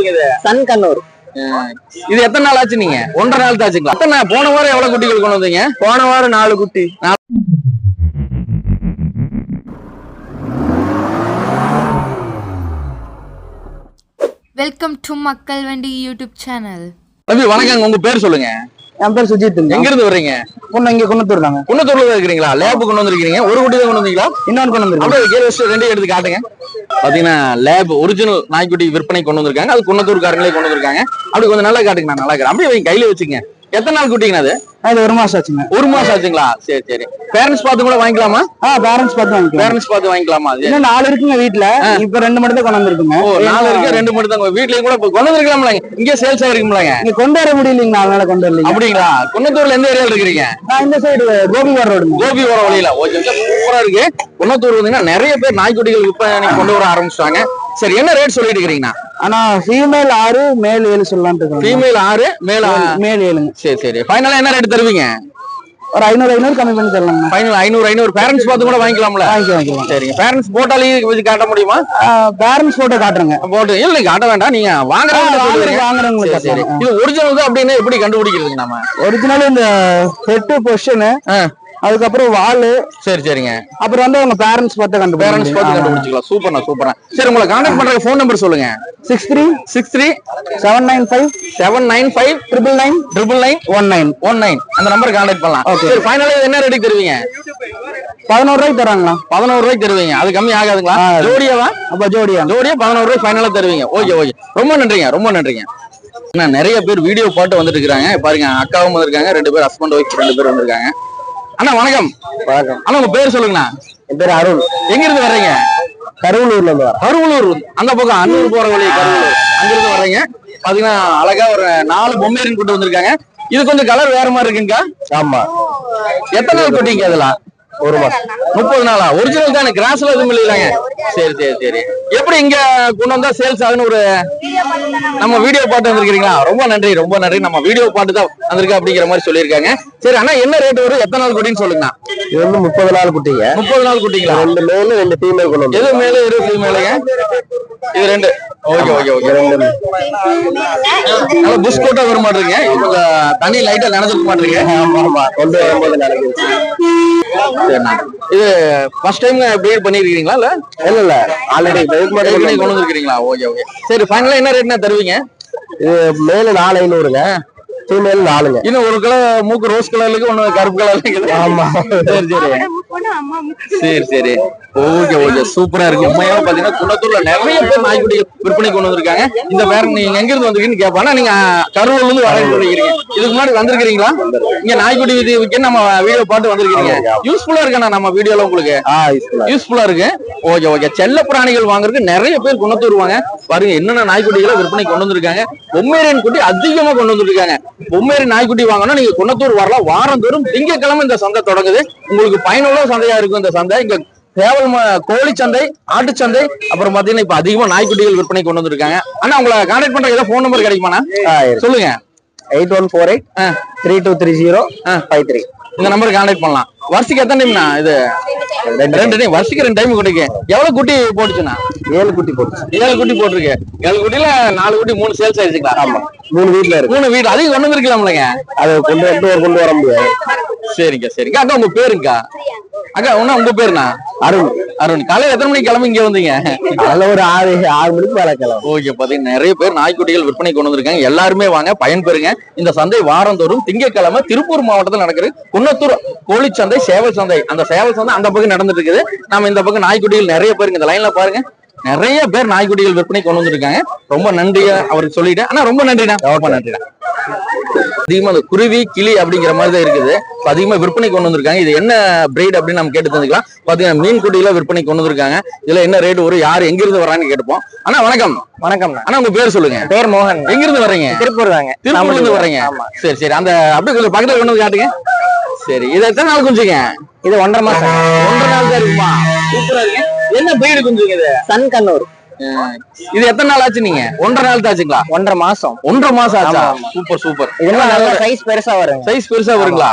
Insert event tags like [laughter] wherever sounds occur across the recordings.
இது சன் கண்ணூர். இது எத்தனை நாள் ஆச்சு நீங்க? ஒன்றரை நாள் ஆச்சுங்களா? எத்தனை போன வாரம் எவ்வளவு குட்டிகள் கொண்டு வந்தீங்க? போன வாரம் நாலு குட்டி. வெல்கம் டு மக்கள் வண்டி யூடியூப் சேனல் தம்பி வணக்கங்க. உங்க பேர் சொல்லுங்க. என் பேர் சுஜித் எங்க இருந்து வர்றீங்க? பொண்ணு இங்க குன்னத்தூர் தாங்க குன்னத்தூர்ல தான் இருக்கிறீங்களா? லேப் கொண்டு வந்திருக்கீங்க ஒரு குட்டி தான் கொண்டு வந்தீங்களா? இன்னொன்று கொண்டு வந்துருக்கோம் அப்படியே வச்சுட்டு ரெண்டையும் எடுத்து காட்டுங்க. பாத்தீங்கன்னா லேப் ஒரிஜினல் நாய்க்குட்டி விற்பனை கொண்டு வந்திருக்காங்க. அது குன்னத்தூர்காரங்களே கொண்டு வந்திருக்காங்க. அப்படி கொஞ்சம் நல்லா காட்டுங்க நான் நல்லா இருக்கிறேன் அப்படியே கையில வச்சுங்க எத்தனை நாள் குட்டிங்கண்ணா அது? அது ஒரு மாசம் ஆச்சுங்க. ஒரு மாசம் ஆச்சுங்களா? சரி சரி. பேரண்ட்ஸ் பார்த்து கூட வாங்கிக்கலாமா? ஆ பேரண்ட்ஸ் பார்த்து வாங்கிக்கலாம். பேரண்ட்ஸ் பார்த்து வாங்கிக்கலாமா? இன்னும் நாலு இருக்குங்க வீட்ல. இப்ப ரெண்டு மட்டும் தான் கொண்டு வந்திருக்குங்க ஓ நாலு இருக்கு ரெண்டு மட்டும் தான் வீட்லயும் கூட கொண்டு வந்திருக்கலாம்ல இங்கே சேல்ஸ் ஆயிருக்கும்லங்க இங்க கொண்டு வர முடியலைங்க அதனால கொண்டு வரலீங்க. அப்படிங்களா? குன்னத்தூர்ல எந்த ஏரியால இருக்கிறீங்க? நான் இந்த சைடு கோபிவார் ரோடுங்க கோபி வர வழியில. ஓகே சூப்பரா இருக்கு. குன்னத்தூர் வந்தீங்கன்னா நிறைய பேர் நாய்க்குட்டிகள் விற்பனை கொண்டு வர ஆரம்பிச்சிட்டாங்க. சரி என்ன ரேட் சொல்லிட்டு இருக்கிறீங்கண்ணா ஆனா ஃபீமேல் ஆறு மேல் ஏழு சொல்லலாம்னு இருக்கோம். ஃபீமேல் ஆறு மேல் மேல் ஏழுங்க. சரி சரி. ஃபைனலா என்ன ரேட் தருவீங்க? ஒரு ஐநூறு ஐநூறு கம்மி பண்ணி தரலாங்க ஃபைனல் ஐநூறு ஐநூறு. பேரண்ட்ஸ் பார்த்து கூட வாங்கிக்கலாம்ல? வாங்கிக்கலாம் வாங்கிக்கலாம். சரிங்க. பேரண்ட்ஸ் போட்டாலே வச்சு காட்ட முடியுமா? பேரண்ட்ஸ் போட்டோ காட்டுறேங்க. போட்டு இல்ல காட்ட வேண்டாம். நீங்க வாங்குறவங்க வாங்குறவங்க- சரி. இது ஒரிஜினல் தான் அப்படின்னு எப்படி கண்டுபிடிக்கிறதுங்க நம்ம? ஒரிஜினல் இந்த ஹெட்டு பொசிஷனு அதுக்கப்புறம் வாலு. சரி சரிங்க. அப்புறம் வந்து அவங்க பேரண்ட்ஸ் பார்த்து பேரண்ட்ஸ் பார்த்து கண்டுபிடிச்சு கண்டுபிடிச்சிக்கலாம். சூப்பர்ண்ணா சூப்பர்ண்ணா சரி உங்களை கான்டாக்ட் பண்ற ஃபோன் நம்பர் சொல்லுங்க. Six three six three seven nine five seven nine five triple nine triple nine one nine one nine அந்த நம்பர் கான்டாக்ட் பண்ணலாம். சரி ஃபைனலா என்ன ரேட்டுக்கு தருவீங்க? பதினோரு ரூபாய்க்கு தராங்களா? பதினோரு ரூபாய்க்கு தருவீங்க. அது கம்மி ஆகாதுங்களா. ஜோடியாவா? அப்ப ஜோடியா. ஜோடியா பதினோரு ரூபாய் ஃபைனலா தருவீங்க. Okay okay. ரொம்ப நன்றிங்க ரொம்ப நன்றிங்க. நிறைய பேர் வீடியோ பாட்டு வந்துட்டு இருக்காங்க பாருங்க அக்காவும் வந்திருக்காங்க ரெண்டு பேர் ஹஸ்பண்ட் ஒய்ஃப் ரெண்டு பேர் வந்திருக்காங்க. அண்ணா வணக்கம். வணக்கம். அண்ணா உங்க பேர் சொல்லுங்கண்ணா. என் பேர் அருள். எங்க இருந்து வர்றீங்க? கருவலூர்ல இருந்து கருவலூர். அந்த பக்கம் அன்னூர் போற வழி கருவலூர். அங்கிருந்து வர்றீங்க. பாத்தீங்கன்னா அழகா ஒரு நாலு பொம்மையரின் கூட்டு வந்திருக்காங்க. இது கொஞ்சம் கலர் வேற மாதிரி இருக்குங்கக்கா. ஆமா. எத்தனை நாள் குட்டிங்க இதெல்லாம்? ஒரு மாசம் முப்பது நாளா? ஒரிஜினல் தானே? கிராஸ்ல எதுவும் இல்லைங்க சரி சரி சரி. எப்படி இங்க கொண்டு வந்தா சேல்ஸ் ஆகுன்னு ஒரு நம்ம வீடியோ பாட்டு வந்திருக்கீங்களா ரொம்ப நன்றி ரொம்ப நன்றி. நம்ம வீடியோ பாட்டு தான் வந்திருக்கு அப்படிங்கிற மாதிரி சொல்லியிருக்காங்க. சரி அண்ணா என்ன ரேட் வரும்? எத்தனை நாள் குட்டின்னு சொல்லுங்க இது வந்து முப்பது நாள் குட்டிங்க. முப்பது நாள் குட்டிங்களா? ரெண்டு மேல ரெண்டு ஃபீமேல் கொண்டு வந்து எது மேல எது ஃபீமேலுங்க இது ரெண்டு. ஓகே ஓகே ஓகே ரெண்டு. நல்லா புஷ் கோட்டா வர மாட்டீங்க தண்ணி லைட்டா நினைச்சிருக்க மாட்டீங்க ஆமா ஆமா. கொண்டு வரும்போது நடக்குது சரிண்ணா இது ஃபர்ஸ்ட் டைம் ப்ரீட் பண்ணிருக்கீங்களா இல்ல? இல்ல இல்ல. ஆல்ரெடி இதுக்கு ஏற்கனவே மட்டும் கொண்டு வந்திருக்கீங்களா ஓகே ஓகே சரி ஃபைனலா என்ன ரேட்னா தருவீங்க? இது மேல நாலு ஐநூறுங்க. ஃபீமேல் நாலுங்க இன்னும் ஒரு கலர் மூக்கு ரோஸ் கலர்லுக்கு ஒண்ணு கருப்பு கலர்ல ஆமா. சரி சரி. சரி சரி. Okay okay. சூப்பரா இருக்கு. உண்மையாவே பாத்தீங்கன்னா குன்னத்தூர்ல நிறைய பேர் நாய்க்குட்டிகள் விற்பனை கொண்டு வந்திருக்காங்க. இந்த வேற நீங்க எங்க இருந்து வந்திருக்கீங்கன்னு கேட்பானா நீங்க கரூர்ல இருந்து சொல்லிக்கிறீங்க இதுக்கு முன்னாடி வந்திருக்கீங்களா இங்க நாய்க்குட்டி இது விற்க நம்ம வீடியோ பாட்டு வந்திருக்கீங்க. யூஸ்ஃபுல்லா இருக்கா நம்ம வீடியோல உங்களுக்கு. யூஸ்ஃபுல்லா இருக்கு. Okay okay. செல்ல பிராணிகள் வாங்குறதுக்கு நிறைய பேர் கொண்டு வருவாங்க. பாருங்க என்னென்ன நாய்க்குட்டிகளை விற்பனை கொண்டு வந்திருக்காங்க. பொம்மேரியன் குட்டி அதிகமா கொண்டு வந்திருக்காங்க. பொம்மேரியன் நாய்க்குட்டி வாங்கினா நீங்க குன்னத்தூர் வரலாம். வாரந்தோறும் திங்கக்கிழமை இந்த சந்தை தொடங்குது. உங்களுக்கு பயனுள்ள சந்தையா இருக்கும் இந்த சந்தை. இங்க சேவல் ம- கோழி சந்தை ஆட்டு சந்தை அப்புறம் பாத்தீங்கன்னா இப்ப அதிகமா நாய்க்குட்டிகள் விற்பனை கொண்டு வந்திருக்காங்க. ஆனா உங்களை கான்டாக்ட் பண்ற ஏதாவது ஃபோன் நம்பர் கிடைக்குமாண்ணா? சொல்லுங்க. Eight one four eight. Three two three zero. Five three. இந்த நம்பருக்கு கான்டாக்ட் பண்ணலாம். வருஷத்துக்கு எத்தனை டைம்ண்ணா இது? ரெண்டு டைம் வருஷத்துக்கு ரெண்டு டைம் குட்டிக்கு எவ்வளவு குட்டி போட்டுச்சுண்ணா? ஏழு குட்டி போட்டுச்சு. ஏழு குட்டி போட்டிருக்கு ஏழு குட்டில நாலு குட்டி மூணு சேல்ஸ் ஆயிடுச்சுங்களா ஆமா. மூணு வீட்ல இருக்கு. மூணு வீடு. அதையும் கொண்டு வந்திருக்கலாம்லங்க. அதை கொண்டு பேர் கொண்டு வர முடியாது. சரிங்க சரிங்க. அக்கா உங்க பேருங்கக்கா. அக்கா உன்ன உங்க பேருண்ணா? அருண். அருண். காலையில எத்தனை மணிக்கு கிளம்பி இங்க வந்தீங்க? அதில் ஒரு ஆறு ஆறு மணிக்கு மேலே கிளம்பும் ஓகே பாத்தீங்கன்னா நிறைய பேர் நாய்க்குட்டிகள் விற்பனை கொண்டு வந்திருக்காங்க. எல்லாருமே வாங்க பயன்பெறுங்க இந்த சந்தை வாரந்தோறும் திங்கட்கிழமை திருப்பூர் மாவட்டத்தில் நடக்குது குன்னத்தூர் கோழிச்சந்தை சேவல் சந்தை. அந்த சேவல் சந்தை அந்த பக்கம் நடந்துட்டு இருக்குது நம்ம இந்த பக்கம் நாய்க்குட்டிகள் நிறைய பேருக்கு இந்த லைன்ல பாருங்க. நிறைய பேர் நாய்க்குட்டிகள் விற்பனை கொண்டு வந்திருக்காங்க. ரொம்ப நன்றியா அவருக்கு சொல்லிட்டேன். ஆனா ரொம்ப நன்றிண்ணா. ரொம்ப நன்றிண்ணா. அதிகமா அந்த குருவி கிளி அப்படிங்கிற மாதிரி தான் இருக்குது. அதிகமா விற்பனை கொண்டு வந்திருக்காங்க. இது என்ன பிரீட் அப்படின்னு நம்ம கேட்டு தெரிஞ்சுக்கலாம். பாத்தீங்கன்னா மீன் குட்டியில விற்பனை கொண்டு வந்திருக்காங்க. இதுல என்ன ரேட் வரும்? யார் எங்க இருந்து வரான்னு கேட்டுப்போம். அண்ணா வணக்கம். வணக்கம். அண்ணா உங்க பேர் சொல்லுங்க. பேர் மோகன். எங்க இருந்து வர்றீங்க? திருப்பூர் தாங்க. திருப்பூர்ல இருந்து வர்றீங்க. ஆமா. சரி சரி. அந்த அப்படியே கொஞ்சம் பக்கத்துல கொண்டு வந்து காட்டுங்க. சரி இது எத்தனை நாள் குஞ்சுங்க இது ஒன்றரை மாசம். ஒன்றரை நாள் தான் இருக்குமா? சூப்பரா இருக்கு. என்ன பிரீடு குஞ்சுங்க இது? சன் கண்ணூர். இது எத்தனை நாள் ஆச்சு நீங்க? ஒன்றரை நாள் தாச்சுங்களா? ஒன்றரை மாசம். ஒன்றரை மாசம் ஆச்சா. Super super. இதெல்லாம் நல்ல சைஸ் பெருசா வருங்க. சைஸ் பெருசா வருங்களா?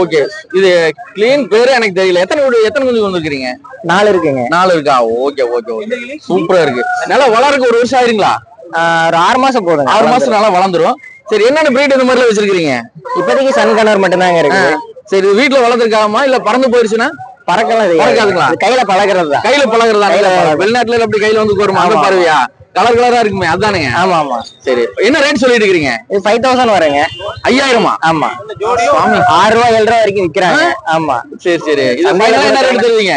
ஓகே. இது கிளீன் பேரு எனக்கு தெரியல. எத்தனை எத்தனை குஞ்சு வந்திருக்கீங்க நாலு இருக்குங்க. நாலு இருக்கா? Okay okay okay. சூப்பரா இருக்கு. நல்லா வளர்க்க ஒரு வருஷம் ஆயிருங்களா? ஒரு ஆறு மாசம் போதுங்க. ஆறு மாசம் நல்லா வளர்ந்துரும். சரி என்னென்ன பிரீட் இந்த மாதிரிலாம் வச்சிருக்கீங்க இப்போதைக்கு சன் கலர் மட்டும்தாங்க இருக்கு. சரி வீட்டுல வளர்த்துருக்காமா இல்ல பறந்து போயிருச்சுன்னா? பறக்கலாம் பறக்காதுங்களா? கையில பழகிறது தான் கையில பழகுறதா பழகுறது. வெளிநாட்டுல அப்படி கையில வந்து வருமா அந்த. பறவையா? கலர் கலரா இருக்குமே அதானுங்க ஆமா ஆமா. சரி என்ன ரேட் சொல்லிட்டு இருக்கீங்க இது ஃபைவ் தௌசண்ட் வருங்க. ஐயாயிரமா? ஆமா. சுவாமி ஆறு ரூபா ஏழு ரூபா வரைக்கும் விக்கிறாங்க. ஆமா. சரி சரி. என்ன ரேட் கொடுத்தா- தருவீங்க?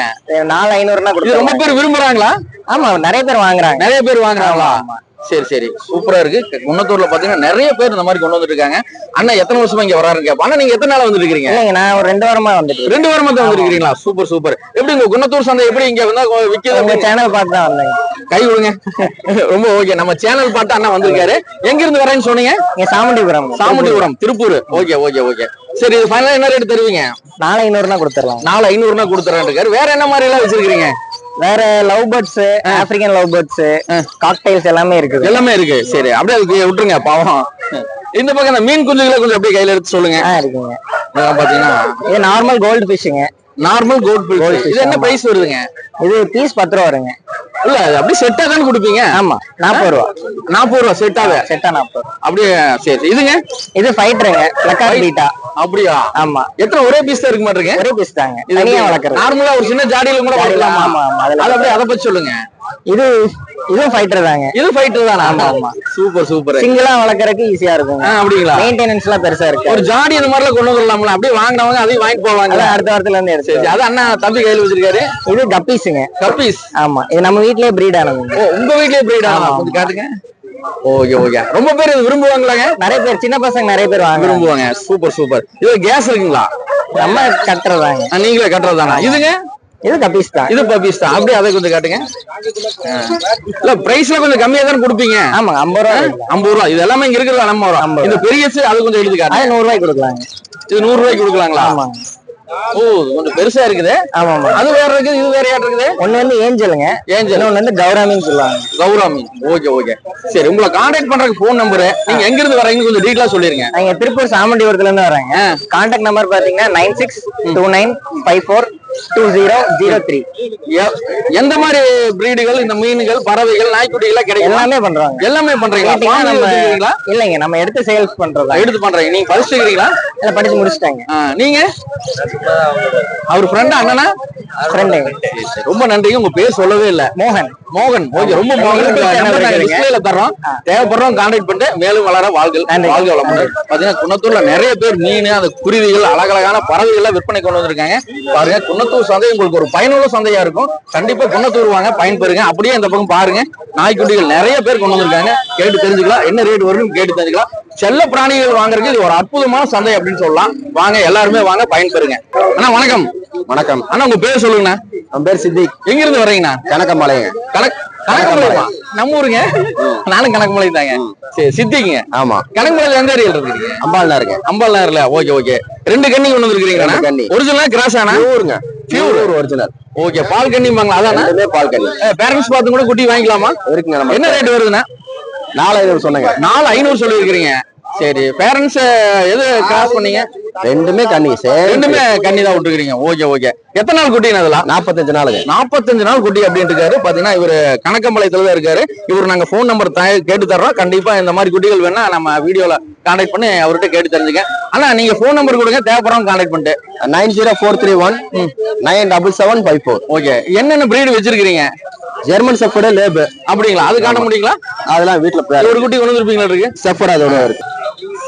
நாலு ஐநூறுனா இது ரொம்ப பேர் விரும்புறாங்களா? ஆமா நிறைய பேர் வாங்குறாங்க. நிறைய பேர் வாங்குறாங்களா? ஆமா. சரி சரி. சூப்பரா இருக்கு. குன்னத்தூர்ல பாத்தீங்கன்னா நிறைய பேர் இந்த மாதிரி கொண்டு வந்துட்டு இருக்காங்க. அண்ணா எத்தனை வருஷமா இங்க வராருங்க அண்ணா நீங்க எத்தனை நாளா வந்துட்டு இருக்கீங்க? நான் ஒரு ரெண்டு வாரமா வந்துட்டு. ரெண்டு வாரமா தான் வந்துருக்கீங்களா? Super super. எப்படி உங்க குன்னத்தூர் சந்தை எப்படி இங்க வந்தா விக்கிறது உங்க சேனல் பார்த்து தான் வந்தேங்க கை விடுங்க. [laughs] ரொம்ப ஓகே நம்ம சேனல் பார்த்து அண்ணா வந்திருக்காரு. எங்க இருந்து வரேன்னு சொன்னீங்க? இங்க Chamundipuram. Chamundipuram Tiruppur. Okay okay okay சரி இது ஃபைனலா என்ன ரேட் தருவீங்க? நாலு ஐநூறுனா கொடுத்துடலாம். நாலு ஐநூறுனா கொடுத்துறேன் இருக்காரு. வேற என்ன மாதிரி எல்லாம் வச்சிருக்கீங்க? வேற love birds African love birds cockatiels எல்லாமே இருக்குது. எல்லாமே இருக்கு. சரி அப்படியே அதுக்கு விட்டுருங்க பாவம். இந்த பக்கம் இந்த மீன் குஞ்சுகளை கொஞ்சம் அப்படியே கையில எடுத்து சொல்லுங்க. இருக்குங்க. பாத்தீங்கன்னா இது நார்மல் கோல்டு ஃபிஷ்ஷுங்க நார்மல் கோல்ட் fish, இது என்ன. பிரைஸ் வருதுங்க? இது பீஸ் பத்து ரூபா வருங்க. இல்ல அது அப்படியே செட்டா தானே கொடுப்பீங்க? ஆமா நாற்பது ரூபா. நாற்பது ரூபா செட்டாவே செட்டா நாற்பது அப்படியே சரி. இதுங்க? இது ஃபைட்டருங்க பிளக்கார்ட் பீட்டா. அப்படியா? ஆமா. எத்தனை ஒரே பீஸ் தான் இருக்க மாட்டேங்க ஒரே பீஸ் தாங்க. இது தனியா வளர்க்குறது. நார்மலா ஒரு சின்ன ஜாடியில கூட வளர்க்கலாமா? ஆமா, ஆமா, அதுல அது அப்படியே அதை பத்தி சொல்லுங்க. இது இதுவும் ஃபைட்டர் தாங்க. இது ஃபைட்டர் தானா? ஆமா, ஆமா. சூப்பர் சூப்பர் சிங்கிளா வளர்க்கறதுக்கு ஈஸியா இருக்குங்க. அப்படிங்களா? மெயின்டெனன்ஸ் எல்லாம் பெருசா இருக்கு ஒரு ஜாடி இந்த மாதிரிலாம் கொண்டு வந்துடலாம்ல அப்படியே வாங்கினவங்க அதையும் வாங்கிட்டு போவாங்க. அடுத்த வாரத்துல இருந்து எடுத்து அது அண்ணா தம்பி கையில வச்சிருக்காரு? இது கப்பீஸுங்க கப்பீஸ் ஆமா. இது நம்ம வீட்லயே பிரீட் ஆனதுங்க. ஓ உங்க வீட்லயே பிரீடா. கொஞ்சம் காட்டுங்க. ஓகே ஓகே ரொம்ப பேர் இது விரும்புவாங்களாங்க? நிறைய பேர் சின்ன பசங்க நிறைய பேர் வாங்குறாங்க. விரும்புவாங்க. சூப்பர் சூப்பர் இது கேஸ் இருக்குங்களா? நம்ம கட்டுறதாங்க. நீங்களே கட்டுறதானா? இதுங்க? இது கப்பீஸ் தான். இது பப்பீஸ் தான். அப்படியே அதை கொஞ்சம் காட்டுங்க. இல்ல பிரைஸ்ல கொஞ்சம் கம்மியா தானே கொடுப்பீங்க? ஆமாங்க ஐம்பது ரூபா கொடுக்கலாம். ஐம்பது ரூபா. இது எல்லாமே இங்க இருக்கிறது ஐம்பது இந்த பெரியசு அது கொஞ்சம் காட்டுங்க. அது நூறு ரூபாய்க்கு கொடுக்கலாங்க. இது நூறு ரூபாய்க்கு கொடுக்கலாங்களா? ஆமாங்க. ஓ கொஞ்சம் பெருசா இருக்குது? ஆமா ஆமா. அது வேற இருக்குது இது வேற யாட் இருக்குது? ஒண்ணு வந்து ஏஞ்சலுங்க. ஏஞ்சல். இன்னொன்னு வந்து கௌராமின்னு சொல்லுவாங்க. கௌராமி. Okay okay. சரி உங்களை கான்டாக்ட் பண்றதுக்கு ஃபோன் நம்பர் நீங்க எங்க இருந்து வரீங்கன்னு கொஞ்சம் டீட்டெயிலா சொல்லிருங்க. நாங்க திருப்பூர் சாமண்டிபுரத்துல இருந்து வராங்க கான்டாக்ட் நம்பர் பாத்தீங்கன்னா nine six two nine five four two zero zero three. எந்த மாதிரி பிரீடுகள் இந்த மீன்கள் பறவைகள் நாய்க்குட்டிகள் எல்லாம் கிடைக்கும்? எல்லாமே பண்றாங்க. எல்லாமே பண்றீங்களா? இல்லைங்க நம்ம எடுத்து சேல்ஸ் பண்றதா? எடுத்து பண்றீங்க. நீங்க படிச்சுக்கிறீங்களா இல்ல படிச்சு முடிச்சிட்டாங்க. நீங்க? அவர் ஃப்ரெண்ட் அண்ணனா? ரொம்ப நன்றிங்க. உங்க பேர் சொல்லவே இல்ல. மோகன். மோகன். ஓகே ரொம்ப மோகன். தர்றோம். தேவைப்படுறோம் கான்டாக்ட் பண்ணிட்டு மேலும் வளர வாழ்கள் நன்றி. வாழ்க வளமுடன். பாத்தீங்கன்னா குன்னத்தூர்ல நிறைய பேர் மீன் அந்த குருவிகள் அழகழகான பறவைகள் எல்லாம் விற்பனை கொண்டு வந்திருக்காங்க. பாருங்க குன்னத்தூர் சந்தை உங்களுக்கு ஒரு பயனுள்ள சந்தையா இருக்கும். கண்டிப்பா குன்னத்தூர் வாங்க பயன்பெறுங்க. அப்படியே இந்த பக்கம் பாருங்க. நாய்க்குட்டிகள் நிறைய பேர் கொண்டு வந்திருக்காங்க. கேட்டு தெரிஞ்சுக்கலாம். என்ன ரேட் வரும்னு கேட்டு தெரிஞ்சுக்கலாம். செல்ல பிராணிகள் வாங்குறதுக்கு இது ஒரு அற்புதமான சந்தை அப்படின்னு சொல்லலாம். வாங்க எல்லாருமே வாங்க பயன்பெறுங்க. அண்ணா வணக்கம். வணக்கம். அண்ணா உங்க பேர் சொல்லுங்கண்ணா. என் பேர் சித்திக். எங்க இருந்து வர்றீங்கண்ணா கணக்கம்பாளையங்க கணக்கு கணக்குமலைமா நம்ம ஊருங்க. நானும் கணக்குமலை தாங்க. சரி சித்திங்க ஆமா. கணக்குமலையில எந்த ஏரியால இருக்கீங்க அம்பாள் இருக்கேன். அம்பாள் நகர்ல. Okay okay. ரெண்டு கண்ணி கொண்டு ரெண்டு வந்துருக்கீங்க கன்னி. ஒரிஜினலா கிராஸ் ஆனா பியூருங்க பியூர் ஒரிஜினல் ஓகே பால் கண்ணிம்பாங்களா அதானா? ரெண்டுமே பால் கண்ணி பேரண்ட்ஸ் பார்த்து கூட குட்டி வாங்கிக்கலாமா? இருக்குங்க நம்ம என்ன ரேட் வருதுண்ணா? நாலு ஐநூறு சொன்னங்க. நாலு ஐநூறு சொல்லியிருக்கிறீங்க. சரி பேரண்ட்ஸ் எது கிராஸ் பண்ணீங்க? ரெண்டுமே கண்ணி சரி ரெண்டுமே கண்ணி தான் விட்டுருக்கீங்க ஓகே ஓகே. எத்தனை நாள் குட்டிங்க அதெல்லாம்? நாற்பத்தஞ்சு நாளுங்க. நாற்பத்தஞ்சு நாள் குட்டி அப்படின்ட்டு இருக்காரு. பாத்தீங்கன்னா இவர் கணக்கம்பாளையத்துல தான் இருக்காரு. இவர் நாங்க ஃபோன் நம்பர் கேட்டு தர்றோம். கண்டிப்பா இந்த மாதிரி குட்டிகள் வேணா நம்ம வீடியோல கான்டாக்ட் பண்ணி அவர்கிட்ட கேட்டு தெரிஞ்சுக்க அண்ணா நீங்க ஃபோன் நம்பர் கொடுங்க. தேவைப்படுறவங்க கான்டாக்ட் பண்ணிட்டு. Nine zero four three one nine double seven five four. Okay. என்னென்ன பிரீடு வச்சிருக்கீங்க ஜெர்மன் செஃபர்டு லேபு. அப்படிங்களா? அது காட்ட முடியுங்களா? அதெல்லாம் வீட்டுல ஒரு குட்டி கொண்டு வந்துருப்பீங்களா இருக்கு செஃபர்டு அது ஒன்று இருக்கு.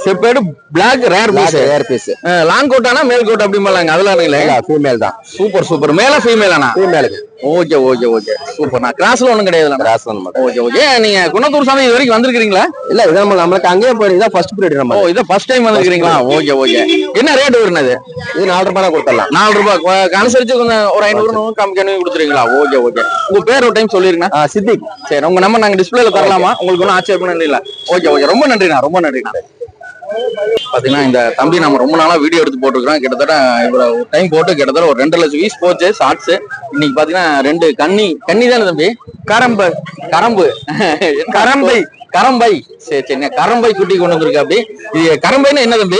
செப்பேடு பிளாக் ரேர் பீஸ் ஏர் பீஸ் லாங் கோட்டானா மேல் கோட் அப்படி மாதிரிங்க அதெல்லாம் இல்லைங்களே? ஃபீமேல் தான். சூப்பர் சூப்பர் மேல ஃபீமேலானா ஃபீமேலுக்கு ஓகே ஓகே ஓகே சூப்பர் நான் கிராஸ்ல ஒண்ணும் கிடையாதுல. கிராஸ் ஓகே ஓகே நீங்க குணத்தூர் சாமி இது வரைக்கும் வந்திருக்கீங்களா இல்ல இது நம்ம நம்மளுக்கு அங்கேயே போயிருக்கு இதான் ஃபர்ஸ்ட் பீரியட் ஓ நம்ம இதை ஃபர்ஸ்ட் டைம் வந்திருக்கீங்களா ஓகே ஓகே என்ன ரேட் வருனது இது நாலு ரூபாய் கொடுத்துடலாம். நாலு ரூபாய். அனுசரிச்சு கொஞ்சம் ஒரு ஐநூறு நூறு கம்மி பண்ணி கொடுத்துருவீங்களா? ஓகே ஓகே உங்க பேர் ஒரு டைம் சொல்லிருங்க. சித்திக். சரி உங்க நம்பர் நாங்க டிஸ்பிளேல தரலாமா? உங்களுக்கு ஒன்றும் ஆச்சரியம் இல்ல ஓகே ஓகே ரொம்ப நன்றிண்ணா ரொம்ப நன்றிண்ணா. பாத்தீங்கன்னா இந்த தம்பி நம்ம ரொம்ப நாளா வீடியோ எடுத்து போட்டுருக்கோம் கிட்டத்தட்ட இவ்வளவு டைம் போட்டு கிட்டத்தட்ட ஒரு ரெண்டு லட்சம் வீஸ் போச்சு ஷார்ட்ஸ் இன்னைக்கு பாத்தீங்கன்னா ரெண்டு கன்னி கன்னி தானே தம்பி? கரம்பு. கரம்பு. கரம்பை. கரம்பை. சரி சரிங்க கரம்பை குட்டி கொண்டு வந்திருக்கு அப்படி கரம்பைன்னு என்ன தம்பி?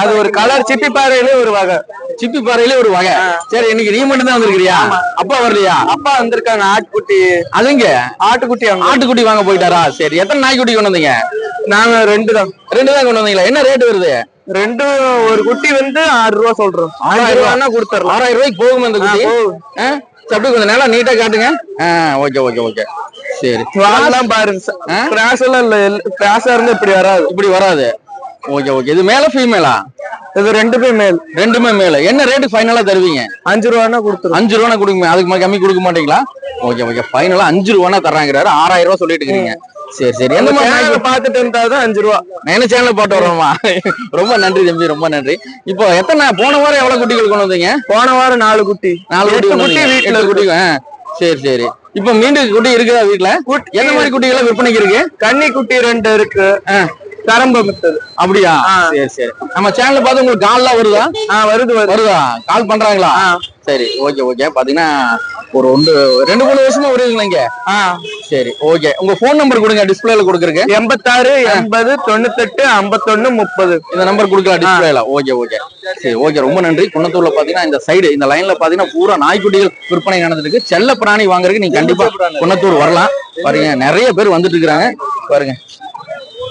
அது ஒரு கலர் சிப்பி பாறையில ஒரு வகை. சிப்பி பாறையில ஒரு வகை. சரி இன்னைக்கு நீ மட்டும் தான் வந்திருக்கிறியா அப்பா வரலையா? அப்பா வந்திருக்காங்க ஆட்டுக்குட்டி. அதுங்க? ஆட்டுக்குட்டி ஆட்டுக்குட்டி வாங்க போயிட்டாரா? சரி எத்தனை நாய்க்குட்டி கொண்டு வந்தீங்க? நாங்க ரெண்டு தான். ரெண்டு தான் கொண்டு வந்தீங்களா? என்ன ரேட் வருது? ரெண்டும் ஒரு குட்டி வந்து ஆறு ரூபா சொல்றோம். ஆறாயிரம் ஆயிரம் ரூபா. ரூபான்னா கொடுத்துடலாம் ஆறாயிரம் ரூபாய்க்கு போகும் இந்த குட்டி? அப்படியே கொஞ்சம் நல்லா நீட்டா காட்டுங்க. ஓகே ஓகே ஓகே சரி. பாருங்க? கிராஸ் எல்லாம் இல்ல. கிராஸா இருந்தா இப்படி வராது. இப்படி வராது. ஓகே ஓகே இது மேல ஃபீமேலா இது ரெண்டுமே மேல் ரெண்டுமே மேல என்ன ரேட்டு ஃபைனலா தருவீங்க? அஞ்சு ரூபான்னா கொடுத்துரும் அஞ்சு ரூபா கொடுங்க. அதுக்கு கம்மி கொடுக்க மாட்டீங்களா? ஓகே ஓகே ஃபைனலா அஞ்சு ரூபா தர்றாங்கிறாரு. ஆறாயிரம் ரூபா சொல்லிட்டு இருக்கீங்க சரி சரி. எந்த மாதிரி? பாத்துட்டு இருந்தாதான் அஞ்சு ரூபா. என்ன சேனல் போட்டு வரோமா ரொம்ப நன்றி தம்பி ரொம்ப நன்றி. இப்போ எத்தனை போன வாரம் எவ்வளவு குட்டிகள் கொண்டு வந்தீங்க? போன வாரம் நாலு குட்டி. நாலு குட்டி குட்டி. வீட்டுல குட்டி சரி சரி. இப்போ மீண்டும் குட்டி இருக்குதா வீட்டுல எந்த மாதிரி குட்டிகள் விற்பனைக்கு இருக்கு? கன்னி குட்டி ரெண்டு இருக்கு. ஆ, கரம்ப மித்தது அப்படியா. சரி சரி. நம்ம சேனல்ல பார்த்து உங்களுக்கு கால்லாம் வருதா? ஆ வருது வருது. வருதா? கால் பண்றாங்களா? சரி ஓகே ஓகே பாத்தீங்கன்னா ஒரு ஒன்று ரெண்டு மூணு வருஷமா வருவீங்களா இங்க? சரி ஓகே உங்க ஃபோன் நம்பர் கொடுங்க டிஸ்பிளேல கொடுக்குறக்கு எண்பத்தாறு எண்பது தொண்ணூத்தெட்டு ஐம்பத்தொன்னு முப்பது. இந்த நம்பர் கொடுக்கலாம் டிஸ்பிளேல ஓகே ஓகே சரி ஓகே ரொம்ப நன்றி. குன்னத்தூர்ல பாத்தீங்கன்னா இந்த சைடு இந்த லைன்ல பாத்தீங்கன்னா பூரா நாய்க்குட்டிகள் விற்பனை நடந்துட்டு இருக்கு செல்ல பிராணி வாங்குறதுக்கு நீங்க கண்டிப்பா குன்னத்தூர் வரலாம். பாருங்க நிறைய பேர் வந்துட்டு இருக்காங்க. பாருங்க.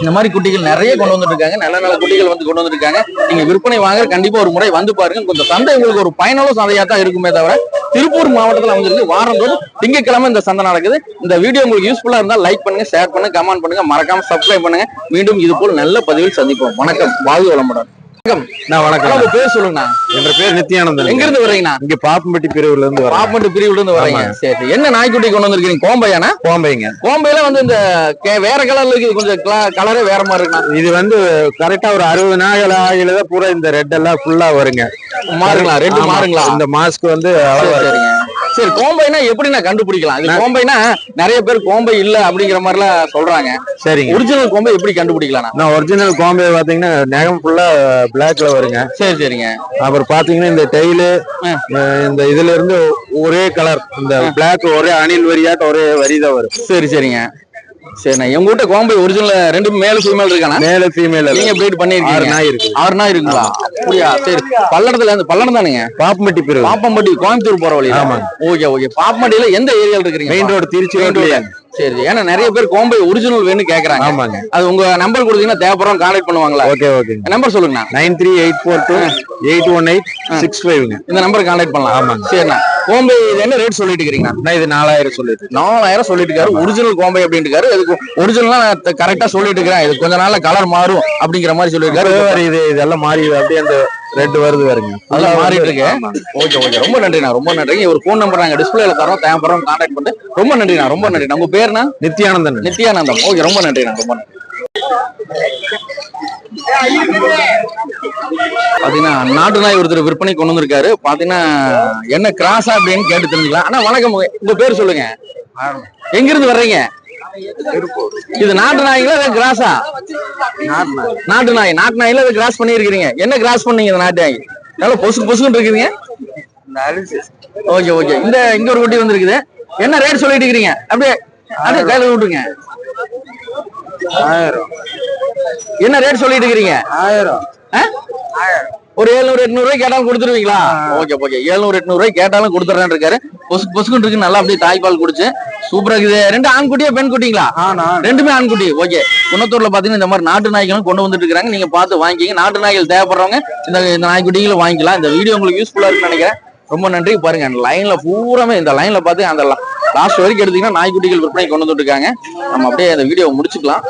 இந்த மாதிரி குட்டிகள் நிறைய கொண்டு வந்துருக்காங்க நல்ல நல்ல குட்டிகள் வந்து கொண்டு வந்துருக்காங்க நீங்க விற்பனை வாங்குற கண்டிப்பா ஒரு முறை வந்து பாருங்க. கொஞ்சம் சந்தை உங்களுக்கு ஒரு பயனுள்ள சந்தையா தான் இருக்குமே தவிர திருப்பூர் மாவட்டத்தில் அமைஞ்சிருக்கு. வாரந்தோறும் திங்கட்கிழமை இந்த சந்தை நடக்குது. இந்த வீடியோ உங்களுக்கு யூஸ்ஃபுல்லா இருந்தா லைக் பண்ணுங்க ஷேர் பண்ணுங்க கமெண்ட் பண்ணுங்க. மறக்காம சப்ஸ்கிரைப் பண்ணுங்க. மீண்டும் இது போல் நல்ல பதிவில் சந்திப்போம். வணக்கம். வாழ்வு வளமுடன். வணக்கம். நான் வணக்கம். உங்க பேர் சொல்லுங்கண்ணா. என்ற பேர் நித்யானந்தன். எங்க இருந்து வர்றீங்கண்ணா? இங்க பாப்பம்பட்டி பிரிவுல இருந்து வரேன் பாப்பட்டு பிரிவுல இருந்து வரீங்க சரி. என்ன நாய்க்குட்டி கொண்டு வந்திருக்கீங்க? கோம்பையானா கோம்பைங்க. கோம்பையில வந்து இந்த வேற கலர்ல இருக்குது. கொஞ்சம் கலரே வேற மாதிரி இருக்குண்ணா. இது வந்து கரெக்டா ஒரு அறுபது நாள் ஆகில தான் பூரா இந்த ரெட் எல்லாம் ஃபுல்லா வருங்க. மாறுங்களா? ரெண்டு ஆமா. மாறுங்களா? இந்த மாஸ்க் வந்து அவ்வளவா இருக்கு. சரிங்க. சரி கோம்பைனா எப்படி நான் கண்டுபிடிக்கலாம். இது கோம்பைனா நிறைய பேர் கோம்பை இல்ல அப்படிங்கிற மாதிரி எல்லாம் சொல்றாங்க. சரிங்க. ஒரிஜினல் கோம்பை எப்படி கண்டுபிடிக்கலாம் நான்? ஒரிஜினல் கோம்பை பாத்தீங்கன்னா நகம் ஃபுல்லா பிளாக்ல வருங்க. சரி சரிங்க. அப்புறம் பாத்தீங்கன்னா இந்த டெய்லு இந்த இதுல இருந்து ஒரே கலர் இந்த பிளாக் ஒரே அணில் வரியாட்ட ஒரே வரி தான் வரும். சரி சரிங்க. சரிண்ணா எங்க வீட்ட கோம்பை ஒரிஜினல் ரெண்டு மேல ஃபீமேல் இருக்கானா? மேல ஃபீமேல் நீங்க பிரீட் ஆறு பண்ணிருக்கீங்க. நாய் இருக்கு. ஆறு நாய் இருக்குங்களா? அப்படியா? சரி. பல்லடத்துல இருந்து பல்லடம் தானுங்க? பாப்பம்பட்டி பிரிவு பாப்பம்பட்டி கோயம்புத்தூர் போற வழி ஆமாங்க. Okay okay. பாப்பம்பட்டியில எந்த ஏரியால இருக்கிறீங்க? Main road Trichy. ரோட்லயே சரி ஏன்னா நிறைய பேர் கோம்பை ஒரிஜினல் வேணும் கேக்குறாங்க. ஆமாங்க. அது உங்க நம்பர் கொடுத்தீங்கன்னா தேவைப்படுறோம் கான்டாக்ட் பண்ணுவாங்களா? ஓகே ஓகேங்க நம்பர் சொல்லுங்கண்ணா. Nine three eight four two eight one eight six ஃபைவ்ங்க. இந்த நம்பர் கான்டாக்ட் பண்ணலாம். ஆமாங்க. சரிண்ணா. கோம்பை இது என்ன ரேட் சொல்லிட்டு இருக்கிறீங்க நான் இது நாலாயிரம் சொல்லிட்டு நாலாயிரம் சொல்லிட்டு இருக்காரு ஒரிஜினல் கோம்பை அப்படின்ட்டு இதுக்கு ஒரிஜினலா கரெக்டா சொல்லிட்டு இருக்கிறேன் இது கொஞ்ச நாள்ல கலர் மாறும் அப்படிங்கிற மாதிரி சொல்லியிருக்காரு இது இதெல்லாம் மாறி அப்படியே அந்த ரெட் வருது வருங்க அதெல்லாம் மாறிட்டு இருக்கு. ஓகே ஓகே ரொம்ப நன்றிண்ணா ரொம்ப நன்றி ஒரு ஃபோன் நம்பர் நாங்க டிஸ்பிளேல தரோம் தேவைப்படுறோம் கான்டாக்ட் பண்ணிட்டு. ரொம்ப நன்றிண்ணா ரொம்ப நன்றி உங்க பேருண்ணா? நித்யானந்தன். நித்யானந்தம் ஓகே ரொம்ப நன்றிண்ணா ரொம்ப நன்றி. பாத்தீங்கன்னா நாட்டு நாய் ஒருத்தர் விற்பனை கொண்டு வந்திருக்காரு. பாத்தீங்கன்னா என்ன கிராஸா அப்படின்னு கேட்டு தெரிஞ்சுக்கலாம். ஆனா வணக்கம். உங்க பேர் சொல்லுங்க. எங்க இருந்து வர்றீங்க? இது நாட்டு நாய்ங்களா இல்ல கிராஸா நாட்டு நாய். நாட்டு நாயில இது கிராஸ் பண்ணிருக்கீங்க என்ன கிராஸ் பண்ணீங்க இந்த நாட்டு நாய்? நல்லா பொசுக்கு பொசுக்குன்னு இருக்குறீங்க ஓகே ஓகே. இந்த இங்க ஒரு குட்டி வந்திருக்குது. என்ன ரேட் சொல்லிட்டு இருக்கிறீங்க? அப்படியே அப்படியே கையில விட்டுருங்க. என்ன ரேட் சொல்லிட்டு இருக்கிறீங்க? ஆயிரம். ஒரு எழுநூறு எட்நூறு ரூபாய் கேட்டாலும் கொடுத்துருவீங்களா? Okay okay. எழுநூறு எட்நூறு ரூபாய் கேட்டாலும் கொடுத்துறேன் இருக்காரு. பொசுக்கு பொசுக்குன்னு இருக்கு நல்லா அப்படியே தாய்ப்பால் குடிச்சு. சூப்பரா இருக்குது. ரெண்டு ஆண் குட்டியா பெண் குட்டிங்களா ரெண்டுமே ஆண்குட்டி. ஓகே. குன்னத்தூர்ல பாத்தீங்கன்னா இந்த மாதிரி நாட்டு நாய்களும் கொண்டு வந்துட்டு இருக்காங்க. நீங்க பார்த்து வாங்கிக்கிங்க. நாட்டு நாய்கள் தேவைப்படுறவங்க இந்த இந்த நாய்க்குட்டிகளும் வாங்கிக்கலாம். இந்த வீடியோ உங்களுக்கு யூஸ்ஃபுல்லா இருக்குன்னு நினைக்கிறேன். ரொம்ப நன்றி. பாருங்க லைன்ல பூராமே இந்த லைன்ல பார்த்து அந்த லாஸ்ட் வரைக்கும் எடுத்தீங்கன்னா நாய்க்குட்டிகள் விற்பனை கொண்டு வந்துட்டு இருக்காங்க. நம்ம அப்படியே அந்த வீடியோ முடிச்சுக்கலாம்.